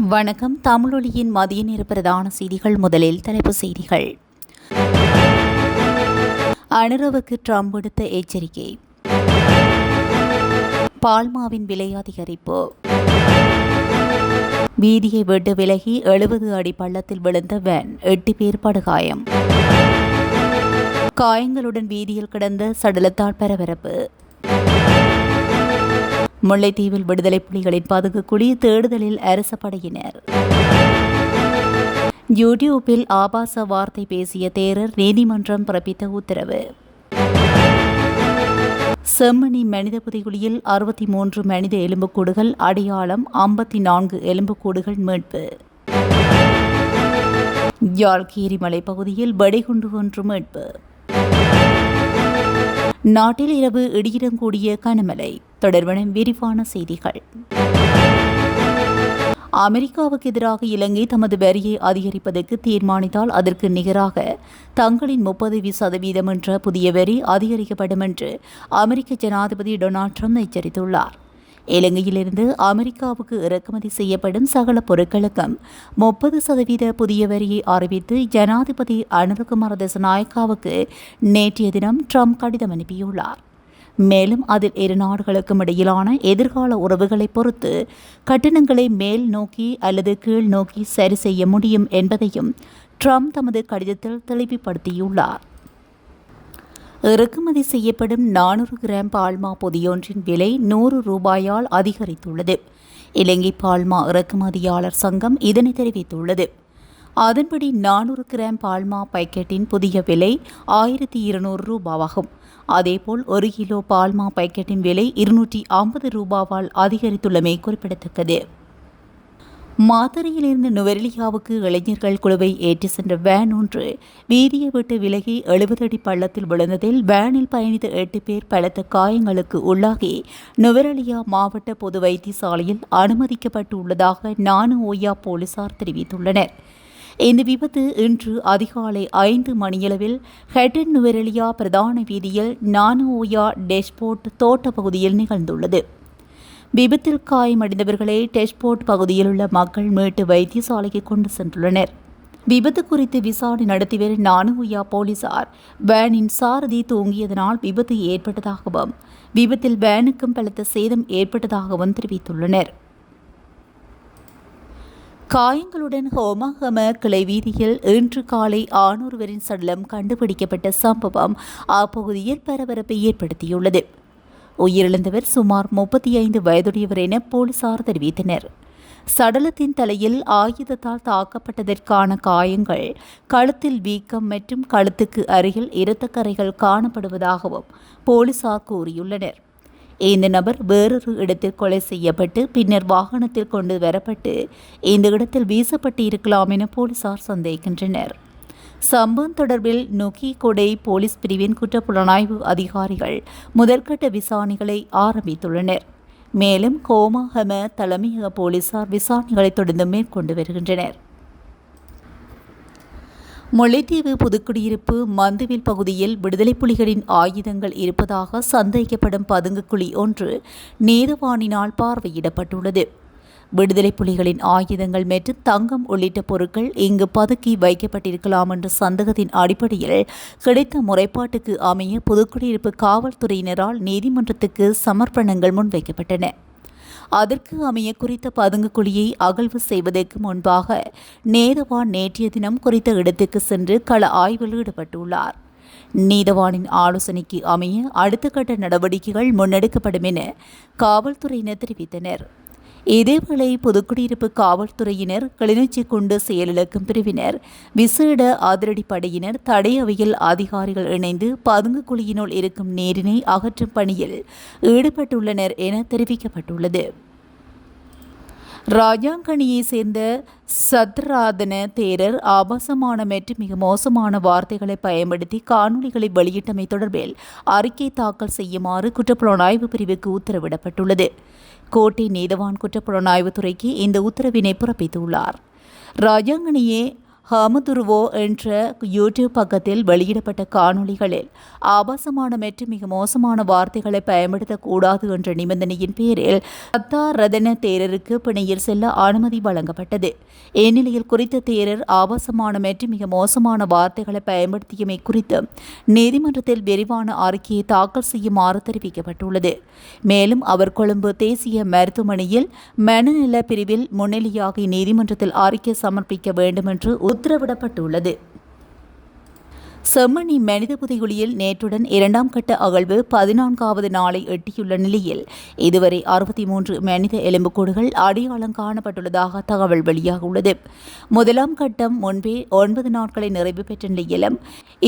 வணக்கம். தமிழொலியின் மதிய நேர பிரதான செய்திகள். முதலில் தலைப்பு செய்திகள். அனுரவுக்கு ட்ரம்ப் விடுத்த எச்சரிக்கை. பால்மாவின் விலை அதிகரிப்பு. வீதியை விட்டு விலகி எழுபது அடி பள்ளத்தில் விழுந்த வேன் எட்டு பேர் படுகாயம். காயங்களுடன் வீதியில் கிடந்த சடலத்தால் பரபரப்பு. முல்லைத்தீவில் விடுதலை புலிகளின் பதுங்குக்குழி தேடுதலில் அரச படையினர். யூடியூப்பில் ஆபாச வார்த்தை பேசிய தேரர் நீதிமன்றம் பிறப்பித்த உத்தரவு. செம்மணி மனித புதைகுழியில் அறுபத்தி மூன்று மனித எலும்புக்கூடுகள் அடையாளம் ஐம்பத்தி நான்கு எலும்புக்கூடுகள் மீட்பு. யாழ்கீரி கீரிமலை பகுதியில் வெடிகுண்டு ஒன்று மீட்பு. நாட்டில் இரவு இடியுடன் கூடிய கனமழை. தொடர்பான விரிவான செய்திகள். அமெரிக்காவுக்கு எதிராக இலங்கை தமது வரியை அதிகரிப்பதற்கு தீர்மானித்தால் அதற்கு நிகராக தங்களின் முப்பது சதவீதம் என்ற புதிய வரி அதிகரிக்கப்படும் என்று அமெரிக்க ஜனாதிபதி டொனால்ட் ட்ரம்ப் எச்சரித்துள்ளார். இலங்கையிலிருந்து அமெரிக்காவுக்கு இறக்குமதி செய்யப்படும் சகல பொருட்களுக்கும் முப்பது சதவீத புதிய வரியை அறிவித்து ஜனாதிபதி அனுரகுமார தசநாயக்காவுக்கு நேற்றைய தினம் ட்ரம்ப் கடிதம் அனுப்பியுள்ளார். மேலும் அதில் இரு நாடுகளுக்கும் இடையிலான எதிர்கால உறவுகளை பொறுத்து கட்டணங்களை மேல் நோக்கி அல்லது கீழ் நோக்கி சரி செய்ய முடியும் என்பதையும் ட்ரம்ப் தமது கடிதத்தில் தெளிவுபடுத்தியுள்ளார். இறக்குமதி செய்யப்படும் நானூறு கிராம் பால்மா பொதியொன்றின் விலை நூறு ரூபாயால் அதிகரித்துள்ளது. இலங்கை பால்மா இறக்குமதியாளர் சங்கம் இதனை தெரிவித்துள்ளது. அதன்படி நானூறு கிராம் பால்மா பைக்கெட்டின் புதிய விலை ஆயிரத்தி இருநூறு ரூபாவாகும். அதேபோல் ஒரு கிலோ பால்மா பைக்கெட்டின் விலை இருநூற்றி ஐம்பது ரூபாவால் அதிகரித்துள்ளமை குறிப்பிடத்தக்கது. மாத்தறையிலிருந்து நுவரெலியாவுக்கு இளைஞர்கள் குழுவை ஏற்றி சென்ற வேன் ஒன்று வீதியை விட்டு விலகி எழுபது அடி பள்ளத்தில் விழுந்ததில் வேனில் பயணித்த எட்டு பேர் பலத்த காயங்களுக்கு உள்ளாகி நுவரெலியா மாவட்ட பொது வைத்தியசாலையில் அனுமதிக்கப்பட்டுள்ளதாக நானு ஓயா போலீசார் தெரிவித்துள்ளனர். இந்த விபத்து இன்று அதிகாலை ஐந்து மணியளவில் ஹெட்டன் நுவரெலியா பிரதான வீதியில் நானோயா டெஸ்போர்ட் டெஷ்போர்ட் தோட்ட பகுதியில் நிகழ்ந்துள்ளது. விபத்தில் காயமடைந்தவர்களை டெஸ்போர்ட் பகுதியில் உள்ள மக்கள் மீட்டு வைத்தியசாலைக்கு கொண்டு சென்றுள்ளனர். விபத்து குறித்து விசாரணை நடத்தி வரும் நானுயா போலீசார். வேனின் சாரதி தூங்கியதனால் விபத்து ஏற்பட்டதாகவும் விபத்தில் வேனுக்கும் பலத்த சேதம் ஏற்பட்டதாகவும் தெரிவித்துள்ளனர். காயங்களுடன் ஹோமாகம கிளை வீதியில் இன்று காலை ஆணொருவரின் சடலம் கண்டுபிடிக்கப்பட்ட சம்பவம் அப்பகுதியில் பரபரப்பை ஏற்படுத்தியுள்ளது. உயிரிழந்தவர் சுமார் முப்பத்தி ஐந்து வயதுடையவர் என போலீசார் தெரிவித்தனர். சடலத்தின் தலையில் ஆயுதத்தால் தாக்கப்பட்டதற்கான காயங்கள் கழுத்தில் வீக்கம் மற்றும் கழுத்துக்கு அருகில் இரத்தக்கரைகள் காணப்படுவதாகவும் போலீசார் கூறியுள்ளனர். இந்த நபர் வேறொரு இடத்தில் கொலை செய்யப்பட்டு பின்னர் வாகனத்தில் கொண்டு வரப்பட்டு இந்த இடத்தில் வீசப்பட்டு இருக்கலாம் என போலீசார் சந்தேகிக்கின்றனர். சம்பவம் தொடர்பில் நொக்கி கொடை போலீஸ் பிரிவின் குற்றப்புலனாய்வு அதிகாரிகள் முதற்கட்ட விசாரணைகளை ஆரம்பித்துள்ளனர். மேலும் கோமாகம தலைமையக போலீசார் விசாரணைகளை தொடர்ந்து மேற்கொண்டு வருகின்றனர். முல்லைத்தீவு புதுக்குடியிருப்பு மந்துவில் பகுதியில் விடுதலை புலிகளின் ஆயுதங்கள் இருப்பதாக சந்தேகிக்கப்படும் பதுங்குக்குழி ஒன்று நீதவானினால் பார்வையிடப்பட்டுள்ளது. விடுதலை புலிகளின் ஆயுதங்கள் மற்றும் தங்கம் உள்ளிட்ட பொருட்கள் இங்கு பதுக்கி வைக்கப்பட்டிருக்கலாம் என்ற சந்தேகத்தின் அடிப்படையில் கிடைத்த முறைப்பாட்டுக்கு அமைய புதுக்குடியிருப்பு காவல்துறையினரால் நீதிமன்றத்துக்கு சமர்ப்பணங்கள் முன்வைக்கப்பட்டன. அதற்கு அமைய குறித்த பதுங்கு குழியை அகழ்வு செய்வதற்கு முன்பாக நேதவான் நேற்றைய தினம் குறித்த இடத்துக்கு சென்று கள ஆய்வில் ஈடுபட்டுள்ளார். நீதவானின் ஆலோசனைக்கு அமைய அடுத்த கட்ட நடவடிக்கைகள் முன்னெடுக்கப்படும் என காவல்துறையினர் தெரிவித்தனர். இதேவேளை புதுக்குடியிருப்பு காவல்துறையினர் கிளிநொச்சி குண்டு செயலிழக்கும் பிரிவினர் விசேட அதிரடிப்படையினர் தடையவையில் அதிகாரிகள் இணைந்து பதுங்கு குழியினுள் இருக்கும் நீரினை அகற்றும் பணியில் ஈடுபட்டுள்ளனர் என தெரிவிக்கப்பட்டுள்ளது. ராஜாங்கணியை சேர்ந்த சத்ராதன தேரர் ஆபாசமான மற்றும் மிக மோசமான வார்த்தைகளை பயன்படுத்தி காணொலிகளை வெளியிட்டமை தொடர்பில் அறிக்கை தாக்கல் செய்யுமாறு குற்றப்புலனாய்வு பிரிவுக்கு உத்தரவிடப்பட்டுள்ளது. கோட்டை நீதவான் குற்றப்புலனாய்வுத்துறைக்கு இந்த உத்தரவினை பிறப்பித்துள்ளார். ராஜாங்கனியே ஹமதுருவோ என்ற யூடியூப் பக்கத்தில் வெளியிடப்பட்ட காணொளிகளில் ஆபாசமான மற்றும் மிக மோசமான வார்த்தைகளை பயன்படுத்தக்கூடாது என்ற நிபந்தனையின் பேரில் அத்தா ரதன தேரருக்கு பிணையில் செல்ல அனுமதி வழங்கப்பட்டது. இந்நிலையில் குறித்த தேரர் ஆபாசமான மற்றும் மிக மோசமான வார்த்தைகளை பயன்படுத்தியமை குறித்து நீதிமன்றத்தில் விரிவான அறிக்கையை தாக்கல் செய்யுமாறு தெரிவிக்கப்பட்டுள்ளது. மேலும் அவர் கொழும்பு தேசிய மருத்துவமனையில் மனநல பிரிவில் முன்னிலையாகி நீதிமன்றத்தில் அறிக்கை சமர்ப்பிக்க வேண்டும் என்று உத்தரவிடப்பட்டுள்ளது. செம்மணி மனித புதைகுழியில் நேற்றுடன் இரண்டாம் கட்ட அகழ்வு பதினான்காவது நாளை எட்டியுள்ள நிலையில். இதுவரை அறுபத்தி மூன்று மனித எலும்புக்கூடுகள் அடையாளம் காணப்பட்டுள்ளதாக தகவல் வெளியாகியுள்ளது முதலாம் கட்டம் முன்பே ஒன்பது நாட்களை நிறைவு பெற்ற நிலையிலும்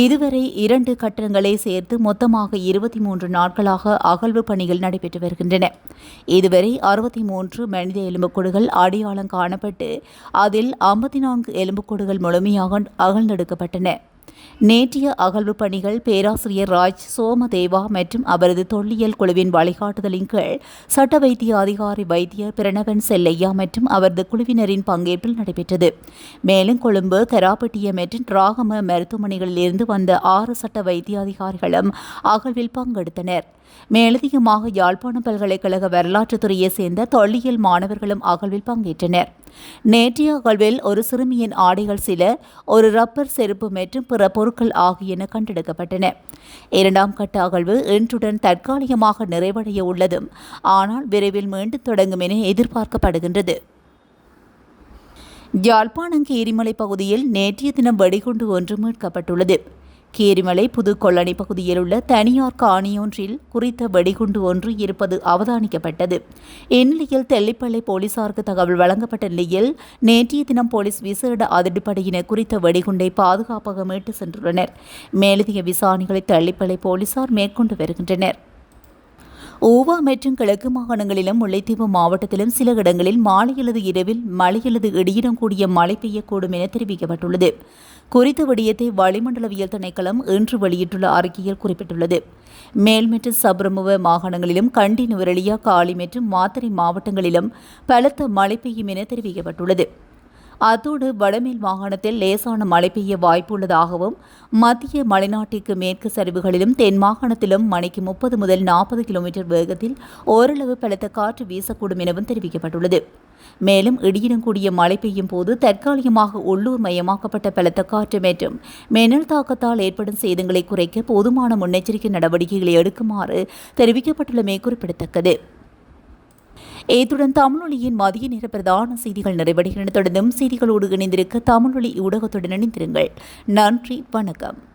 இதுவரை இரண்டு கட்டங்களை சேர்த்து மொத்தமாக இருபத்தி மூன்று நாட்களாக அகழ்வு பணிகள் நடைபெற்று வருகின்றன. இதுவரை அறுபத்தி மூன்று மனித எலும்புக்கூடுகள் அடையாளம் காணப்பட்டு அதில் ஐம்பத்தி நான்கு எலும்புக்கூடுகள் முழுமையாக அகழ்ந்தெடுக்கப்பட்டன. நேற்றைய அகழ்வு பணிகள் பேராசிரியர் ராஜ் சோமதேவா மற்றும் அவரது தொல்லியல் குழுவின் வழிகாட்டுதலின் கீழ் சட்ட வைத்திய அதிகாரி வைத்தியர் பிரணவன் செல்லையா மற்றும் அவரது குழுவினரின் பங்கேற்பில் நடைபெற்றது. மேலும் கொழும்பு கராப்பட்டிய மற்றும் ராகம மருத்துவமனைகளிலிருந்து வந்த ஆறு சட்ட வைத்திய அதிகாரிகளும் அகழ்வில் பங்கெடுத்தனர். மேலதிகமாக யாழ்ப்பாணம் பல்கலைக்கழக வரலாற்றுத்துறையைச் சேர்ந்த தொல்லியல் மாணவர்களும் அகழ்வில் பங்கேற்றனர். நேற்றைய அகழ்வில் ஒரு சிறுமியின் ஆடைகள் சில ஒரு ரப்பர் செருப்பு மற்றும் பிற பொருட்கள் ஆகியன கண்டெடுக்கப்பட்டன. இரண்டாம் கட்ட அகழ்வு இன்றுடன் தற்காலிகமாக நிறைவடைய உள்ளதும் ஆனால் விரைவில் மீண்டும் தொடங்கும் என எதிர்பார்க்கப்படுகின்றது. யாழ்ப்பாணம் எரிமலை பகுதியில் நேற்றைய தினம் வெடிகுண்டு ஒன்று மீட்கப்பட்டுள்ளது. கீரிமலை புதுக்கொள்ளணி பகுதியில் உள்ள தனியார் காணியொன்றில் குறித்த வெடிகுண்டு ஒன்று இருப்பது அவதானிக்கப்பட்டது. இந்நிலையில் தெல்லிப்பள்ளி போலீசாருக்கு தகவல் வழங்கப்பட்ட நிலையில் நேற்றைய தினம் போலீஸ் விசேட அதிரடிப்படையினர் குறித்த வெடிகுண்டை பாதுகாப்பாக மீட்டு சென்றுள்ளனர். மேலதிக விசாரணைகளை தெல்லிப்பள்ளி போலீசார் மேற்கொண்டு வருகின்றனர். ஓவா மற்றும் கிழக்கு மாகாணங்களிலும் முல்லைத்தீவு மாவட்டத்திலும் சில இடங்களில் மாலை அல்லது இரவில் மழை அல்லது இடியுடன் கூடிய மழை பெய்யக்கூடும் என தெரிவிக்கப்பட்டுள்ளது. குறித்த விடயத்தை வளிமண்டலவியல் திணைக்களம் இன்று வெளியிட்டுள்ள அறிக்கையில் குறிப்பிட்டுள்ளது. மேல் மற்றும் சப்ரமுவ மாகாணங்களிலும் கண்டி நுவரெலியா காலி மற்றும் மாத்தறை மாவட்டங்களிலும் பலத்த மழை பெய்யும் என தெரிவிக்கப்பட்டுள்ளது. அத்தோடு வடமேல் மாகாணத்தில் லேசான மழை பெய்ய வாய்ப்புள்ளதாகவும் மத்திய மலைநாட்டிற்கு மேற்கு சரிவுகளிலும் தென் மாகாணத்திலும் மணிக்கு முப்பது முதல் நாற்பது கிலோமீட்டர் வேகத்தில் ஓரளவு பலத்த காற்று வீசக்கூடும் எனவும் தெரிவிக்கப்பட்டுள்ளது. மேலும் இடியுடன் கூடிய மழை பெய்யும் போது தற்காலிகமாக உள்ளூர் மயமாக்கப்பட்ட பலத்த காற்று மற்றும் மின்னல் தாக்கத்தால் ஏற்படும் சேதங்களை குறைக்க போதுமான முன்னெச்சரிக்கை நடவடிக்கைகளை எடுக்குமாறு தெரிவிக்கப்பட்டுள்ளமை குறிப்பிடத்தக்கது. இத்துடன் தமிழொலியின் மதிய நேர பிரதான செய்திகள் நிறைவடைகின்றன. தொடர்ந்தும் செய்திகளோடு இணைந்திருக்க தமிழொலி ஊடகத்துடன் இணைந்திருங்கள். நன்றி வணக்கம்.